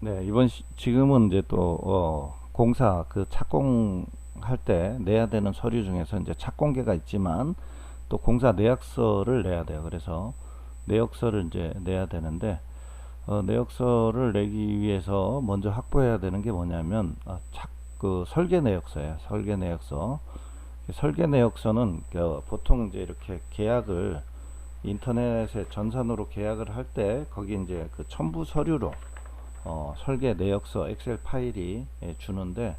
네, 이번 시, 지금은 이제 또 어, 공사 그 착공 할 때 내야 되는 서류 중에서 이제 착공계가 있지만 또 공사 내역서를 내야 돼요. 그래서 내역서를 이제 내야 되는데 어, 내역서를 내기 위해서 먼저 확보해야 되는 게 뭐냐면 아, 착, 그 설계 내역서예요. 설계 내역서. 설계 내역서는 그 보통 이제 이렇게 계약을 인터넷에 전산으로 계약을 할 때 거기 이제 그 첨부 서류로 어, 설계 내역서 엑셀 파일이 예, 주는데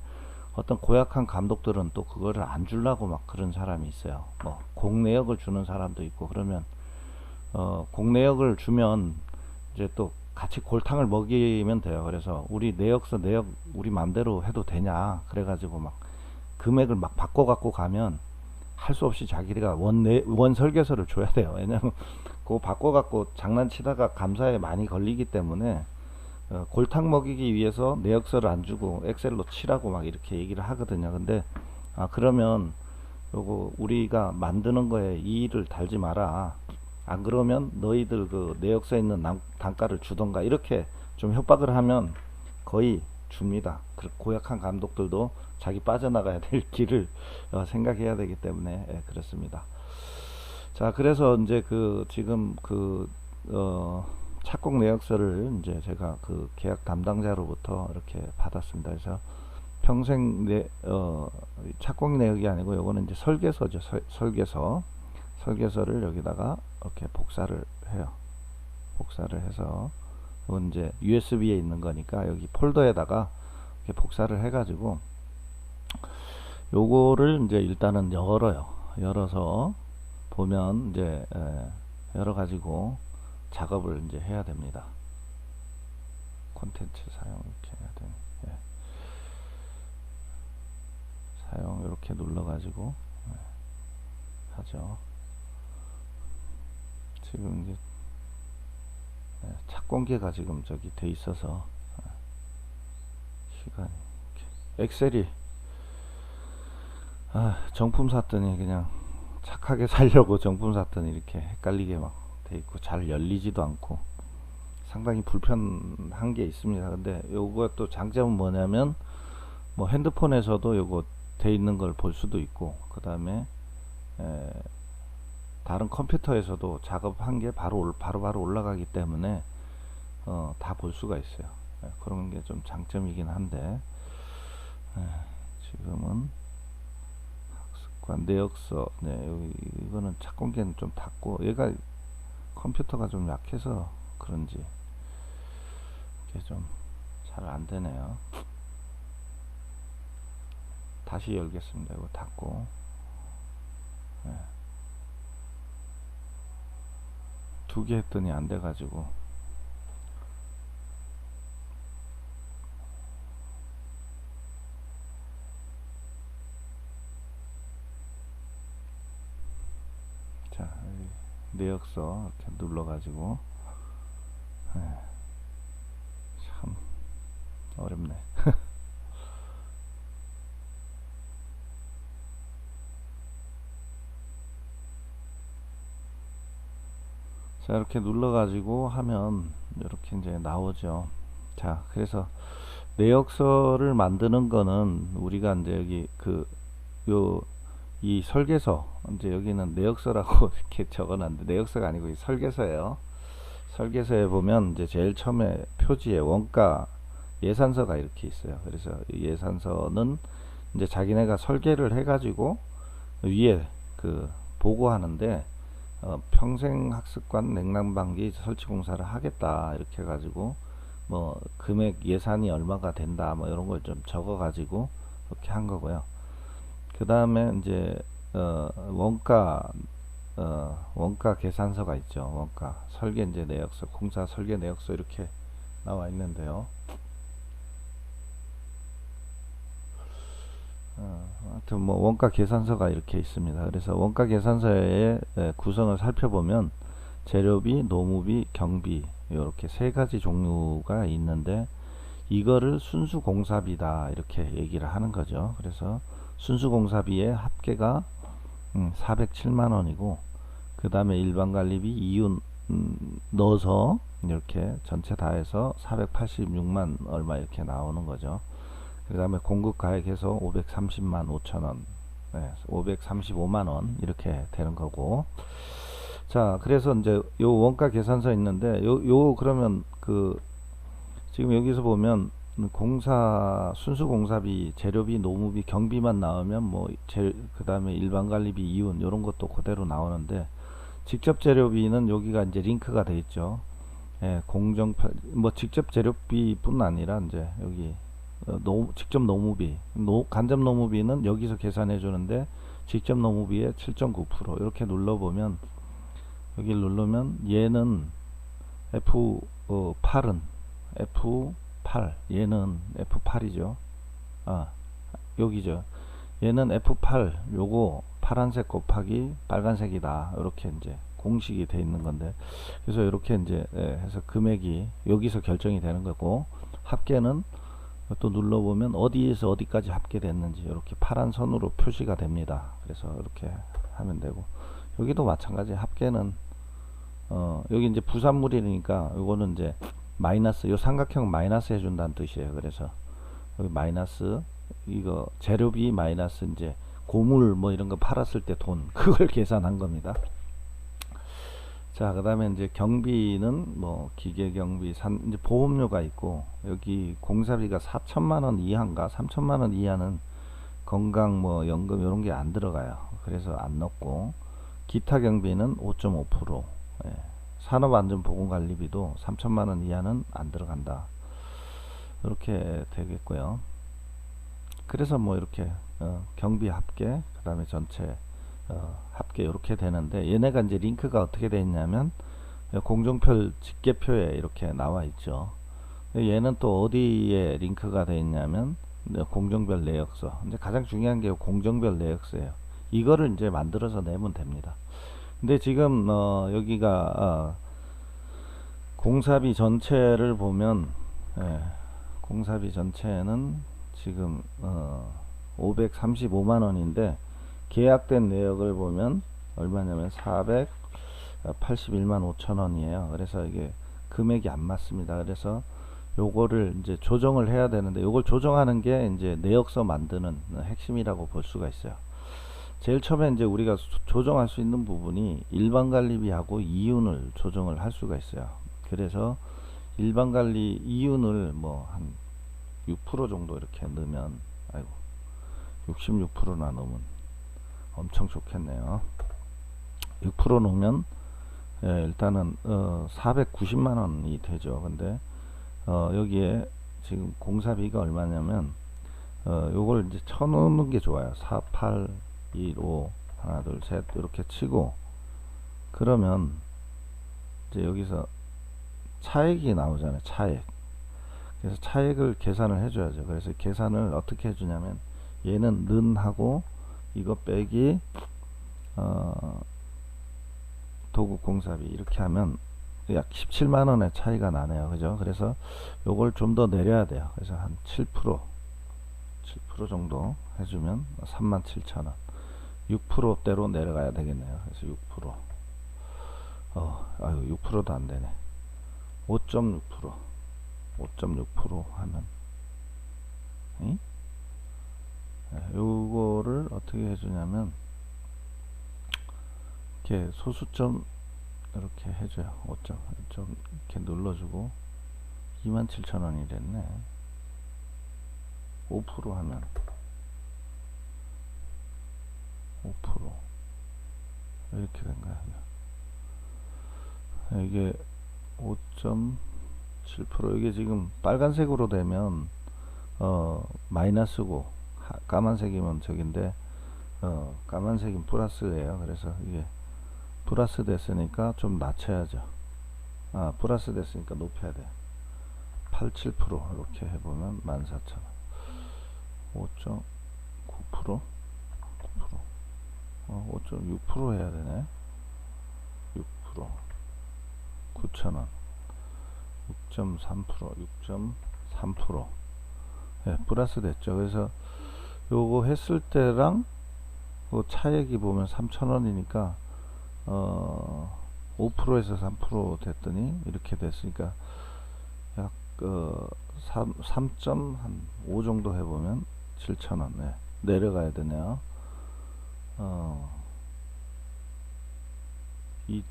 어떤 고약한 감독들은 또 그거를 안 주려고 막 그런 사람이 있어요. 뭐 공내역을 주는 사람도 있고 그러면 어, 공내역을 주면 이제 또 같이 골탕을 먹이면 돼요. 그래서 우리 내역서 내역 우리 맘대로 해도 되냐 그래가지고 막 금액을 막 바꿔 갖고 가면 할 수 없이 자기가 원, 내, 원 설계서를 줘야 돼요. 왜냐면 그거 바꿔 갖고 장난치다가 감사에 많이 걸리기 때문에 어, 골탕 먹이기 위해서 내역서를 안 주고 엑셀로 치라고 막 이렇게 얘기를 하거든요. 근데 아 그러면 요거 우리가 만드는 거에 이의를 달지 마라. 안 그러면 너희들 그 내역서에 있는 남- 단가를 주던가 이렇게 좀 협박을 하면 거의 줍니다. 그 고약한 감독들도 자기 빠져나가야 될 길을 어, 생각해야 되기 때문에 예, 그렇습니다. 자, 그래서 이제 그 지금 그 어, 착공 내역서를 이제 제가 그 계약 담당자로부터 이렇게 받았습니다. 그래서 평생 내 어, 착공 내역이 아니고 요거는 이제 설계서죠. 설, 설계서. 설계서를 여기다가 이렇게 복사를 해요. 복사를 해서 이건 이제 USB에 있는 거니까 여기 폴더에다가 이렇게 복사를 해가지고 요거를 이제 일단은 열어요. 열어서 보면 이제 에, 열어 가지고 작업을 이제 해야 됩니다. 콘텐츠 사용 이렇게 해야 되는. 예. 사용 이렇게 눌러 가지고 예, 하죠. 지금 이제 예, 착공기가 지금 저기 돼 있어서 예, 시간이 이렇게. 엑셀이 아, 정품 샀더니 그냥 착하게 살려고 정품 샀더니 이렇게 헷갈리게 막 돼 있고 잘 열리지도 않고 상당히 불편한 게 있습니다. 근데 요거 또 장점은 뭐냐면 뭐 핸드폰에서도 요거 돼 있는 걸 볼 수도 있고 그 다음에 다른 컴퓨터에서도 작업한 게 바로 올- 바로 바로 올라가기 때문에 어, 다 볼 수가 있어요. 예, 그런 게 좀 장점이긴 한데 예, 지금은 학습관 내역서 네 여기 이거는 착공기는 좀 닫고 얘가 컴퓨터가 좀 약해서 그런지 이게 좀 잘 안 되네요. 다시 열겠습니다. 이거 닫고 네. 두개 했더니 안 돼가지고 자 여기 내역서 이렇게 눌러가지고 예, 참 어렵네. 자 이렇게 눌러가지고 하면 이렇게 이제 나오죠. 자 그래서 내역서를 만드는 거는 우리가 이제 여기 그요 이 설계서 이제 여기는 내역서라고 이렇게 적어놨는데 내역서가 아니고 이 설계서예요. 설계서에 보면 이제 제일 처음에 표지에 원가 예산서가 이렇게 있어요. 그래서 이 예산서는 이제 자기네가 설계를 해가지고 위에 그 보고하는데 어, 평생학습관 냉난방기 설치 공사를 하겠다 이렇게 해가지고 뭐 금액 예산이 얼마가 된다 뭐 이런 걸 좀 적어가지고 이렇게 한 거고요. 그 다음에 이제 어, 원가 어, 원가 계산서가 있죠. 원가 설계 이제 내역서, 공사 설계 내역서 이렇게 나와 있는데요. 어, 하여튼 뭐 원가 계산서가 이렇게 있습니다. 그래서 원가 계산서의 에, 구성을 살펴보면 재료비, 노무비, 경비 이렇게 세 가지 종류가 있는데 이거를 순수 공사비다 이렇게 얘기를 하는 거죠. 그래서 순수 공사비의 합계가 음, 407만 원이고 그 다음에 일반 관리비 이윤 음, 넣어서 이렇게 전체 다 해서 486만 얼마 이렇게 나오는 거죠. 그 다음에 공급 가액해서 530만 5천원 네, 535만 원 이렇게 되는 거고 자 그래서 이제 요 원가 계산서 있는데 요, 요 그러면 그 지금 여기서 보면 공사 순수 공사비 재료비 노무비 경비만 나오면 뭐 그 다음에 일반 관리비 이윤 이런 것도 그대로 나오는데 직접 재료비는 여기가 이제 링크가 돼 있죠. 예, 공정표 뭐 직접 재료비뿐 아니라 이제 여기 어, 노, 직접 노무비 노, 간접 노무비는 여기서 계산해 주는데 직접 노무비의 7.9% 이렇게 눌러 보면 여기 누르면 얘는 F8은 F8 얘는 F8이죠. 아 여기죠. 얘는 F8 요거 파란색 곱하기 빨간색이다. 이렇게 이제 공식이 돼 있는 건데. 그래서 이렇게 이제 예, 해서 금액이 여기서 결정이 되는 거고 합계는 또 눌러보면 어디에서 어디까지 합계됐는지 이렇게 파란 선으로 표시가 됩니다. 그래서 이렇게 하면 되고. 여기도 마찬가지. 합계는 어 여기 이제 부산물이니까 요거는 이제 마이너스 요 삼각형 마이너스 해준다는 뜻이에요 그래서 여기 마이너스 이거 재료비 마이너스 이제 고물 뭐 이런 거 팔았을 때 돈 그걸 계산한 겁니다 자, 그 다음에 이제 경비는 뭐 기계 경비, 산, 이제 보험료가 있고 여기 공사비가 4천만 원 이하인가 3천만 원 이하는 건강 뭐 연금 이런 게 안 들어가요. 그래서 안 넣고 기타 경비는 5.5% 예. 산업안전보건관리비도 3천만 원 이하는 안 들어간다. 이렇게 되겠고요. 그래서 뭐 이렇게 어, 경비 합계, 그 다음에 전체 어, 합계 이렇게 되는데 얘네가 이제 링크가 어떻게 되어 있냐면 공정표 집계표에 이렇게 나와 있죠 얘는 또 어디에 링크가 되어 있냐면 공정별 내역서 이제 가장 중요한 게 공정별 내역서예요 이거를 이제 만들어서 내면 됩니다 근데 지금 어, 여기가 어, 공사비 전체를 보면 예, 공사비 전체는 지금 어, 535만 원인데 계약된 내역을 보면 얼마냐면 481만 5천 원이에요. 그래서 이게 금액이 안 맞습니다. 그래서 요거를 이제 조정을 해야 되는데 요걸 조정하는 게 이제 내역서 만드는 핵심이라고 볼 수가 있어요. 제일 처음에 이제 우리가 조정할 수 있는 부분이 일반 관리비하고 이윤을 조정을 할 수가 있어요. 그래서 일반 관리 이윤을 뭐 한 6% 정도 이렇게 넣으면 아이고 66%나 넣으면 엄청 좋겠네요. 6% 놓으면 예, 일단은 어, 490만 원이 되죠. 근데 어, 여기에 지금 공사비가 얼마냐면 어, 요걸 이제 쳐놓는 게 좋아요. 4 8 1 5 하나 둘 셋 이렇게 치고 그러면 이제 여기서 차액이 나오잖아요 차액. 그래서 차액을 계산을 해줘야죠. 그래서 계산을 어떻게 해주냐면 얘는 는 하고 이거 빼기 어, 도구 공사비 이렇게 하면 약 17만원의 차이가 나네요. 그죠? 그래서 요걸 좀 더 내려야 돼요. 그래서 한 7% 7% 정도 해주면 37,000원 6%대로 내려가야 되겠네요. 그래서 6% 어, 아유 6%도 안 되네. 5.6% 5.6% 하면. 이? 네, 요거를 어떻게 해주냐면 이렇게 소수점 이렇게 해줘요. 5점. 좀 이렇게 눌러주고 27,000원이 됐네. 5% 하면 5% 이렇게 된 거야 이게 5.7% 이게 지금 빨간색으로 되면 어 마이너스고 까만색이면 저긴데 어, 까만색인 플러스예요. 그래서 이게 플러스 됐으니까 좀 낮춰야죠. 아 플러스 됐으니까 높여야 돼. 87% 이렇게 해보면 14,000원. 5.9% 9% 어, 5.6% 해야 되네. 6% 9,000원. 6.3% 6.3% 예, 플러스 됐죠. 그래서 요거 했을 때랑 그 차액이 보면 3,000원이니까 어 5%에서 3% 됐더니 이렇게 됐으니까 약 어, 3, 3.5 정도 해보면 7,000원. 네. 내려가야 되네요. 2,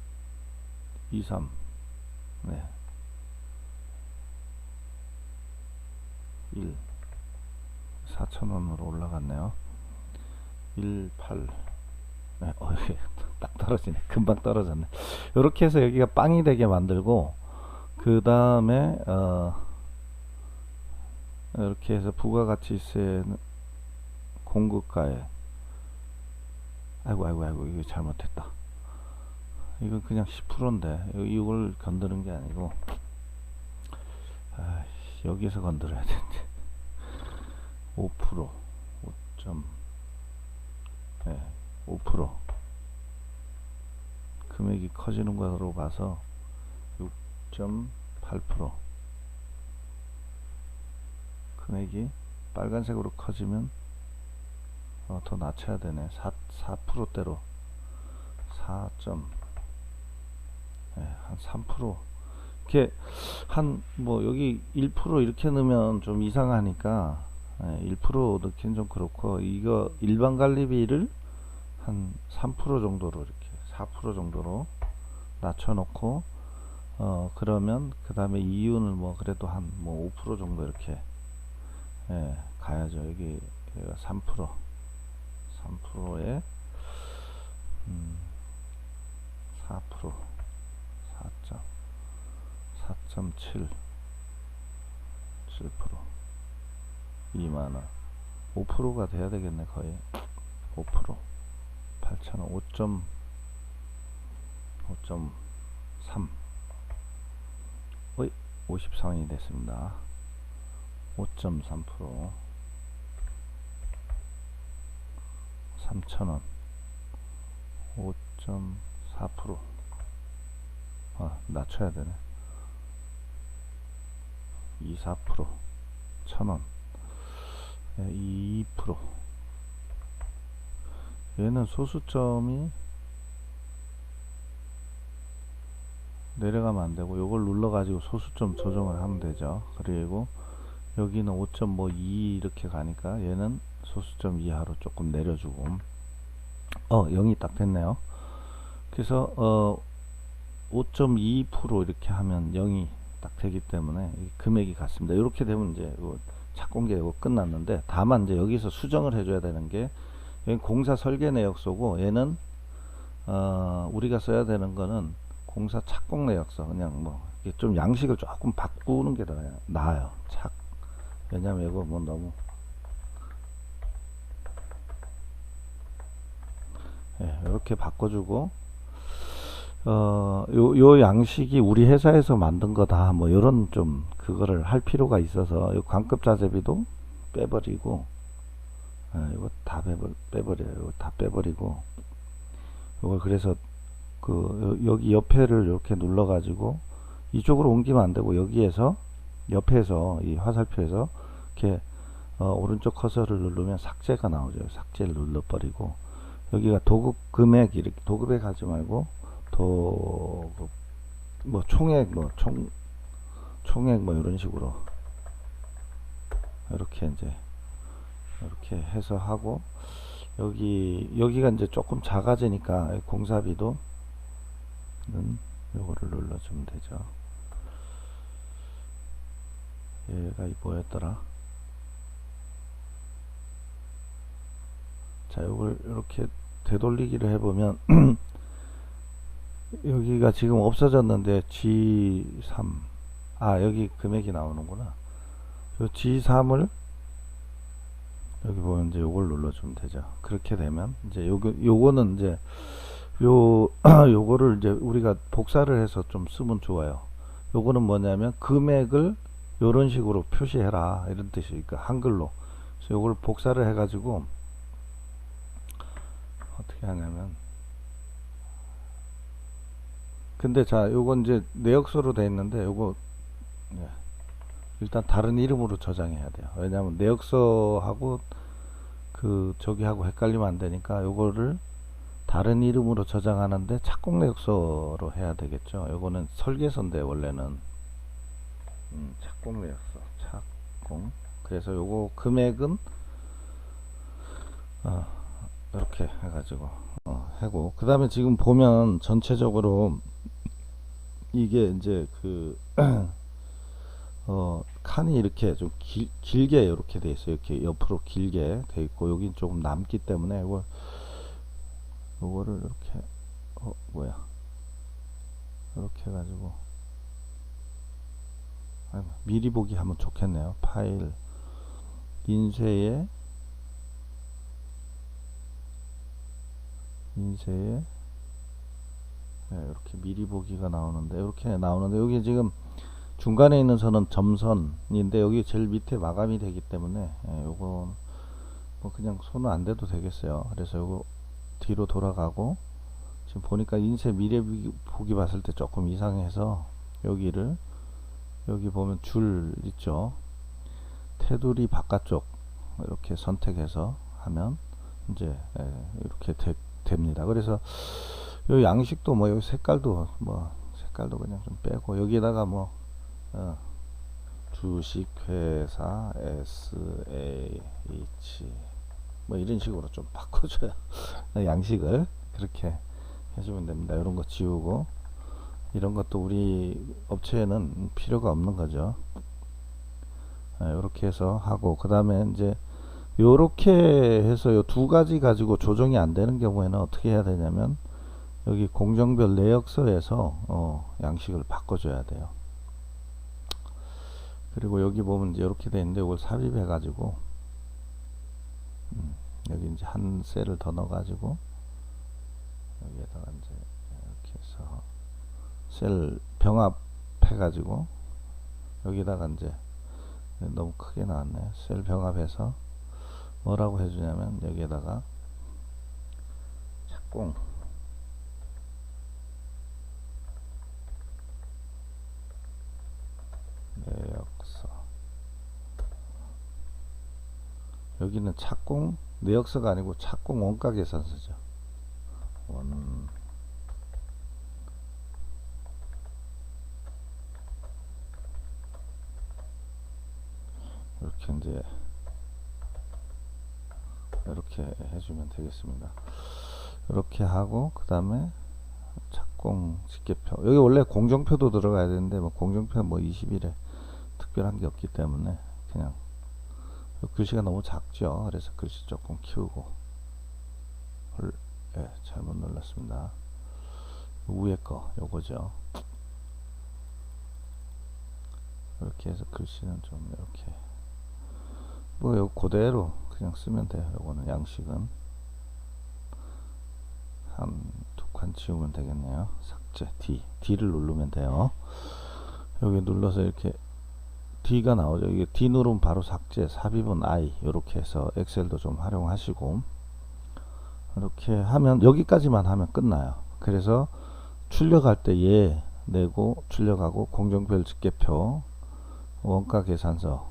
2, 3 네. 1 4,000원으로 올라갔네요. 1, 8 네, 어, 딱 떨어지네. 금방 떨어졌네. 이렇게 해서 여기가 빵이 되게 만들고 그 다음에 어, 이렇게 해서 부가가치세 공급가에 아이고 아이고 아이고 이거 잘못했다. 이건 그냥 10%인데 이걸 건드는 게 아니고. 아이씨, 여기서 건드려야 되는데. 5% 5점 네, 5% 금액이 커지는 것으로 봐서 6.8% 금액이 빨간색으로 커지면 어, 더 낮춰야 되네. 4, 4%대로. 4. 네, 한 3% 이렇게 한 뭐 여기 1% 이렇게 넣으면 좀 이상하니까 예, 1% 넣기는 좀 그렇고 이거 일반 관리비를 한 3% 정도로 이렇게 4% 정도로 낮춰놓고 어 그러면 그 다음에 이윤을 뭐 그래도 한 뭐 5% 정도 이렇게 예, 가야죠. 여기 3% 3%에 음, 4% 4점 4.7 7% 2만원. 5%가 돼야 되겠네 거의. 5% 8,000원. 5. 5.3 어이 54원이 됐습니다. 5.3% 3,000원. 5.4% 아, 낮춰야 되네 24% 1,000원. 2% 얘는 소수점이 내려가면 안되고 요걸 눌러 가지고 소수점 조정을 하면 되죠. 그리고 여기는 5.2 이렇게 가니까 얘는 소수점 이하로 조금 내려주고. 어 0이 딱 됐네요. 그래서 어5.2% 이렇게 하면 0이 딱 되기 때문에 금액이 같습니다. 이렇게 되면 이제 착공계 이거 끝났는데 다만 이제 여기서 수정을 해줘야 되는 게 공사 설계 내역서고 얘는 어 우리가 써야 되는 거는 공사 착공 내역서. 그냥 뭐 좀 양식을 조금 바꾸는 게 나아요. 착. 왜냐면 이거 뭐 너무 예, 이렇게 바꿔주고 어, 요, 요 양식이 우리 회사에서 만든 거다. 뭐 이런 좀 그거를 할 필요가 있어서 요 관급 자재비도 빼버리고 예, 이거 다 빼버, 빼버려요. 이거 다 빼버리고. 이걸 그래서 그 여기 옆에를 이렇게 눌러 가지고 이쪽으로 옮기면 안 되고 여기에서 옆에서 이 화살표에서 이렇게 어, 오른쪽 커서를 누르면 삭제가 나오죠. 삭제를 눌러 버리고. 여기가 도급 금액 이렇게 도급액 하지 말고 도급 뭐 총액 뭐 총 총액 뭐 이런 식으로 이렇게 이제 이렇게 해서 하고 여기 여기가 이제 조금 작아지니까 공사비도 는 요거를 눌러주면 되죠. 얘가 뭐였더라? 자 요걸 이렇게 되돌리기를 해보면 여기가 지금 없어졌는데 G3 아 여기 금액이 나오는구나. 요 G3을 여기 보면 이제 요걸 눌러주면 되죠. 그렇게 되면 이제 요거 요거는 이제 요 요거를 이제 우리가 복사를 해서 좀 쓰면 좋아요. 요거는 뭐냐면 금액을 요런 식으로 표시해라. 이런 뜻이니까 한글로. 그래서 요걸 복사를 해 가지고 어떻게 하냐면 근데 자 요건 이제 내역서로 돼 있는데 요거 예, 일단 다른 이름으로 저장해야 돼요. 왜냐하면 내역서하고 그 저기하고 헷갈리면 안 되니까 요거를 다른 이름으로 저장하는데 착공 내역서로 해야 되겠죠. 요거는 설계서인데 원래는. 음, 착공 내역서 착공 그래서 요거 금액은 어, 이렇게 해가지고 어, 하고. 그 다음에 지금 보면 전체적으로 이게 이제 그 어, 칸이 이렇게 좀 길, 길게 이렇게 돼 있어요. 이렇게 옆으로 길게 돼 있고 여긴 조금 남기 때문에 이걸 요거를 이렇게 어 뭐야 이렇게 해가지고 아이고, 미리 보기 하면 좋겠네요. 파일 인쇄에 인쇄에 네, 이렇게 미리 보기가 나오는데 이렇게 나오는데 여기 지금 중간에 있는 선은 점선인데 여기 제일 밑에 마감이 되기 때문에 예, 요건 뭐 그냥 손은 안 대도 되겠어요. 그래서 요거 뒤로 돌아가고 지금 보니까 인쇄 미래 보기- 보기 봤을 때 조금 이상해서 여기를 여기 보면 줄 있죠. 테두리 바깥쪽 이렇게 선택해서 하면 이제 예, 이렇게 되, 됩니다. 그래서 요 양식도 뭐 여기 색깔도 뭐 색깔도 그냥 좀 빼고 여기다가 뭐 어, 주식회사 SAH 뭐 이런 식으로 좀 바꿔줘요. 양식을 그렇게 해주면 됩니다. 이런 거 지우고 이런 것도 우리 업체에는 필요가 없는 거죠. 이렇게 해서 하고 그 다음에 이제 요렇게 해서 요 두 가지 가지고 조정이 안 되는 경우에는 어떻게 해야 되냐면 여기 공정별 내역서에서 어, 양식을 바꿔줘야 돼요. 그리고 여기 보면 이제 이렇게 돼 있는데 이걸 삽입해 가지고 음, 여기 이제 한 셀을 더 넣어 가지고 여기에다가 이제 이렇게 해서 셀 병합해 가지고 여기다가 이제 너무 크게 나왔네 셀 병합해서 뭐라고 해주냐면 여기에다가 착공 내역서 여기는 착공 내역서가 아니고 착공 원가 계산서죠. 원 이렇게 이제 이렇게 해주면 되겠습니다. 이렇게 하고 그 다음에 착공 집계표 여기 원래 공정표도 들어가야 되는데 뭐 공정표 뭐 20일에 특별한 게 없기 때문에 그냥 글씨가 너무 작죠. 그래서 글씨 조금 키우고 헐, 예, 잘못 눌렀습니다. 위에 거 요거죠. 이렇게 해서 글씨는 좀 이렇게 뭐요 그대로 그냥 쓰면 돼요. 요거는 양식은 한 두 칸 지우면 되겠네요. 삭제 D D를 누르면 돼요. 여기 눌러서 이렇게 D가 나오죠. 이게 D 누르면 바로 삭제, 삽입은 I 이렇게 해서 엑셀도 좀 활용하시고 이렇게 하면 여기까지만 하면 끝나요. 그래서 출력할 때얘 내고 출력하고 공정별 집계표 원가 계산서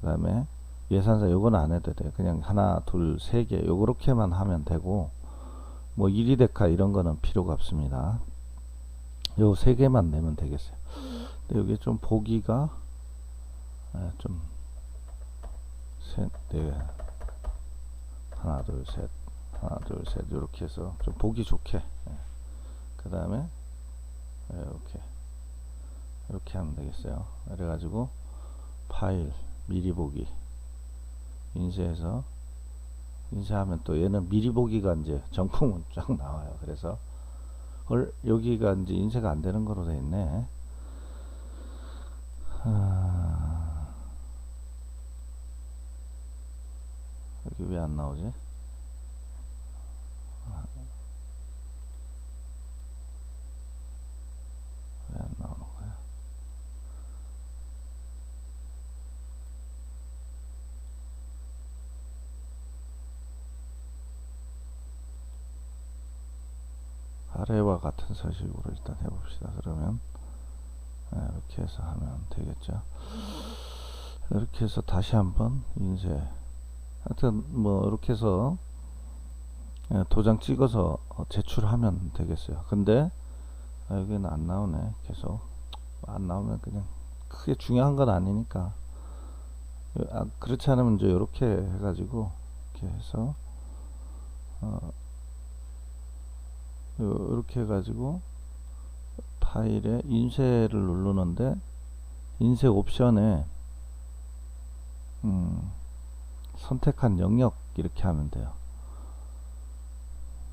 그 다음에 예산서 요건 안 해도 돼요. 그냥 하나 둘세개 요렇게만 하면 되고 뭐 1위 데카 이런 거는 필요가 없습니다. 요 세 개만 내면 되겠어요. 근데 여기 좀 보기가 예, 좀 셋, 네, 하나, 둘, 셋, 하나, 둘, 셋 이렇게 해서 좀 보기 좋게. 예. 그 다음에 이렇게 이렇게 하면 되겠어요. 그래가지고 파일 미리 보기 인쇄해서 인쇄하면 또 얘는 미리 보기가 이제 정품은 쫙 나와요. 그래서 헐 여기가 이제 인쇄가 안 되는 거로 돼 있네. 아, 여기 왜 안 나오지? 왜 안 나오는 거야? 아래와 같은 서식으로 일단 해봅시다. 그러면 네, 이렇게 해서 하면 되겠죠. 이렇게 해서 다시 한번 인쇄. 하여튼 뭐 이렇게 해서 예, 도장 찍어서 어, 제출하면 되겠어요. 근데 아, 여기는 안 나오네. 계속 안 나오면 그냥 크게 중요한 건 아니니까 요- 아, 그렇지 않으면 이제 이렇게 해가지고 이렇게 해서 어, 요- 이렇게 해가지고 파일에 인쇄를 누르는데 인쇄 옵션에 음, 선택한 영역 이렇게 하면 돼요.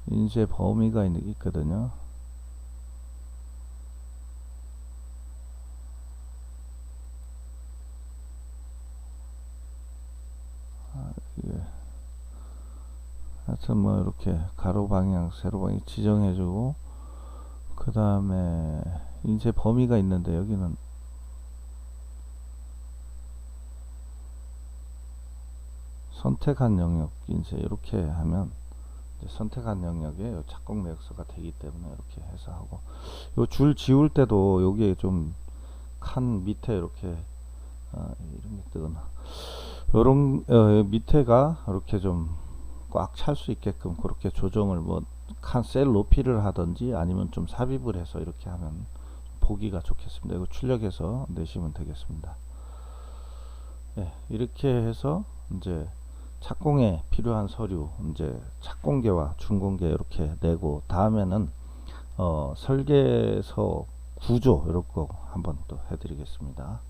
인쇄 범위가 있, 있거든요. 아, 하여튼 뭐 이렇게 가로 방향, 세로 방향 지정해주고 그 다음에 인쇄 범위가 있는데 여기는 선택한 영역 인쇄 이렇게 하면 이제 선택한 영역에 요 착공 내역서가 되기 때문에 이렇게 해서 하고 요 줄 지울 때도 여기에 좀 칸 밑에 이렇게 아, 이런 게 뜨거나 요런 어, 밑에가 이렇게 좀 꽉 찰 수 있게끔 그렇게 조정을 뭐 칸 셀 높이를 하든지 아니면 좀 삽입을 해서 이렇게 하면 보기가 좋겠습니다. 이거 출력해서 내시면 되겠습니다. 예, 이렇게 해서 이제 착공에 필요한 서류 이제 착공계와 준공계 이렇게 내고 다음에는 어, 설계서 구조 이런 거 한번 또 해드리겠습니다.